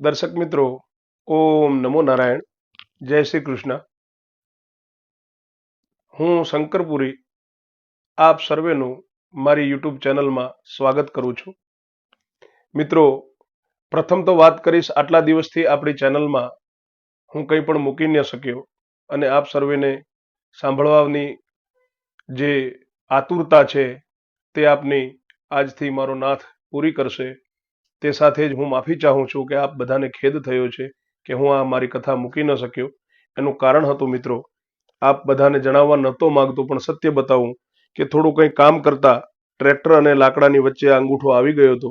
દર્શક મિત્રો, ઓમ નમો નારાયણ. જય શ્રી કૃષ્ણ. હું શંકરપુરી આપ સર્વેનું મારી યુટ્યુબ ચેનલમાં સ્વાગત કરું છું. મિત્રો, પ્રથમ તો વાત કરીશ આટલા દિવસથી આપણી ચેનલમાં હું કંઈ પણ મૂકી ન શક્યો અને આપ સર્વેને સાંભળવાની જે આતુરતા છે તે આપની આજથી મારો નાથ પૂરી કરશે. તે સાથે જ હું માફી ચાહું છું કે આપ બધાને ખેદ થયો છે કે હું આ મારી કથા મૂકી ન શક્યો. એનું કારણ હતું મિત્રો, આપ બધાને જણાવવા નહોતો માંગતો, પણ સત્ય બતાવું કે થોડું કંઈ કામ કરતા ટ્રેક્ટર અને લાકડાની વચ્ચે અંગૂઠો આવી ગયો હતો.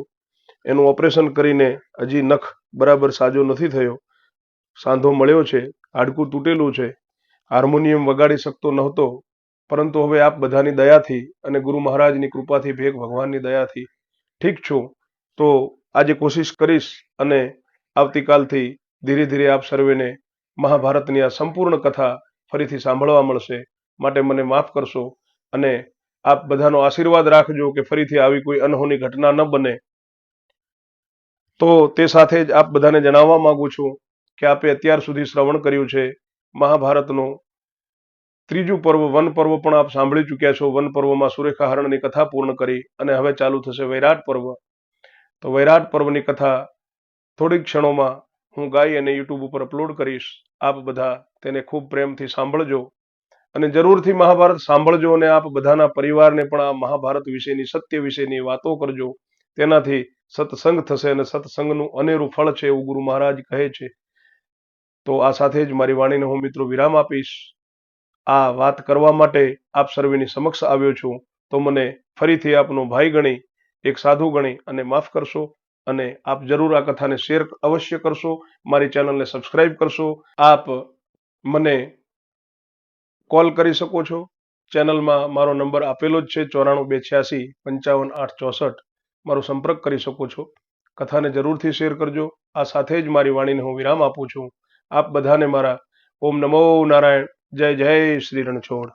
એનું ઓપરેશન કરીને હજી નખ બરાબર સાજો નથી થયો. સાંધો મળ્યો છે, હાડકું તૂટેલું છે, હાર્મોનિયમ વગાડી શકતો નહોતો. પરંતુ હવે આપ બધાની દયાથી અને ગુરુ મહારાજની કૃપાથી ભેગ ભગવાનની દયાથી ઠીક છું. તો આજે કોશિશ કરીશ અને આવતીકાલથી ધીરે ધીરે આપ સર્વેને મહાભારતની આ સંપૂર્ણ કથા ફરીથી સાંભળવા મળશે. માટે મને માફ કરશો અને આપ બધાનો આશીર્વાદ રાખજો કે ફરીથી આવી કોઈ અનહોની ઘટના ન બને. તો તે સાથે જ આપ બધાને જણાવવા માંગુ છું કે આપે અત્યાર સુધી શ્રવણ કર્યું છે. મહાભારતનું ત્રીજું પર્વ, વન પર્વ પણ આપ સાંભળી ચૂક્યા છો. વન પર્વમાં સુરેખા હરણની કથા પૂર્ણ કરી અને હવે ચાલુ થશે વૈરાટ પર્વ. તો વૈરાટ પર્વની કથા થોડીક ક્ષણોમાં હું ગાઈ અને યુટ્યુબ ઉપર અપલોડ કરીશ. આપ બધા તેને ખૂબ પ્રેમથી સાંભળજો અને જરૂરથી મહાભારત સાંભળજો અને આપ બધાના પરિવારને પણ આ મહાભારત વિશેની, સત્ય વિશેની વાતો કરજો. તેનાથી સત્સંગ થશે અને સત્સંગનું અનેરું ફળ છે એવું ગુરુ મહારાજ કહે છે. તો આ સાથે જ મારી વાણીને હું મિત્રો વિરામ આપીશ. આ વાત કરવા માટે આપ સર્વેની સમક્ષ આવ્યો છું. તો મને ફરીથી આપનો ભાઈ ગણી એક સાધુ ગણી અને માફ કરશો અને આપ જરૂર આ કથાને શેર અવશ્ય કરશો. મારી ચેનલને સબસ્ક્રાઇબ કરશો. આપ મને કોલ કરી શકો છો. ચેનલમાં મારો નંબર આપેલો જ છે ચોરાણું બે છ્યાસી પંચાવન આઠ ચોસઠ. મારો સંપર્ક કરી શકો છો. કથાને જરૂરથી શેર કરજો. આ સાથે જ મારી વાણીને હું વિરામ આપું છું. આપ બધાને મારા ઓમ નમો નારાયણ. જય જય શ્રી રણછોડ.